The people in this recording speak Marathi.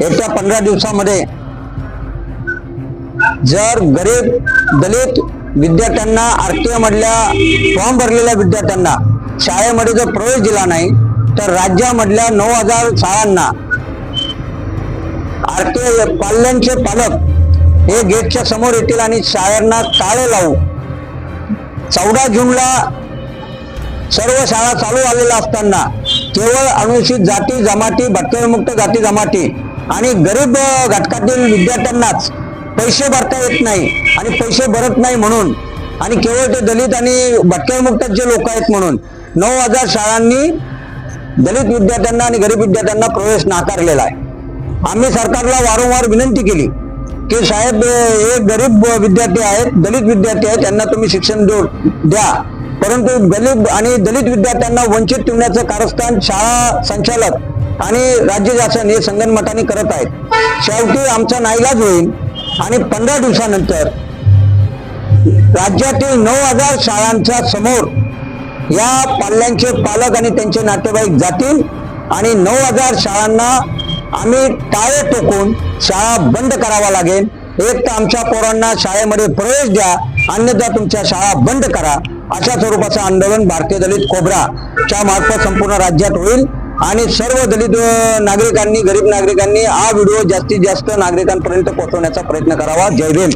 येत्या पंधरा दिवसामध्ये जर गरीब दलित विद्यार्थ्यांना आरटीए मधल्या फॉर्म भरलेल्या विद्यार्थ्यांना शाळेमध्ये जर प्रवेश दिला नाही तर राज्यामधल्या नऊ हजार शाळांना आरटीए पाल्यांचे पालक हे गेटच्या समोर येतील आणि शाळांना टाळे लावू. चौदा जूनला सर्व शाळा चालू आलेल्या असताना केवळ अनुसूचित जाती जमाती भटकेमुक्त जाती जमाती आणि गरीब घटकातील विद्यार्थ्यांनाच पैसे भरता येत नाही आणि पैसे भरत नाही म्हणून आणि केवळ ते दलित आणि भटक्यामुक्त जे लोक आहेत म्हणून नऊ हजार शाळांनी दलित विद्यार्थ्यांना आणि गरीब विद्यार्थ्यांना प्रवेश नाकारलेला आहे. आम्ही सरकारला वारंवार विनंती केली की साहेब हे गरीब विद्यार्थी आहेत दलित विद्यार्थी आहेत त्यांना तुम्ही शिक्षण द्या. परंतु गरीब आणि दलित विद्यार्थ्यांना वंचित ठेवण्याचं कारस्थान शाळा संचालक आणि राज्य शासन हे म्हणजे संगनमताने करत आहेत शेवटी आमचा नाईलाज होईल. आणि पंधरा दिवसानंतर राज्यातील नऊ हजार शाळांच्या समोर या पाल्यांचे पालक आणि त्यांचे नातेवाईक जातील आणि नऊ हजार शाळांना आम्ही टाळे टोकून शाळा बंद करावा लागेल. एक तर आमच्या पोरांना शाळेमध्ये प्रवेश द्या अन्यथा तुमच्या शाळा बंद करा. अशा स्वरूपाचं आंदोलन भारतीय दलित कोबराच्या मार्फत संपूर्ण राज्यात होईल. आणि सर्व दलित नागरिकांनी गरीब नागरिकांनी हा व्हिडिओ जास्तीत जास्त नागरिकांपर्यंत पोहोचवण्याचा प्रयत्न करावा. जय भीम.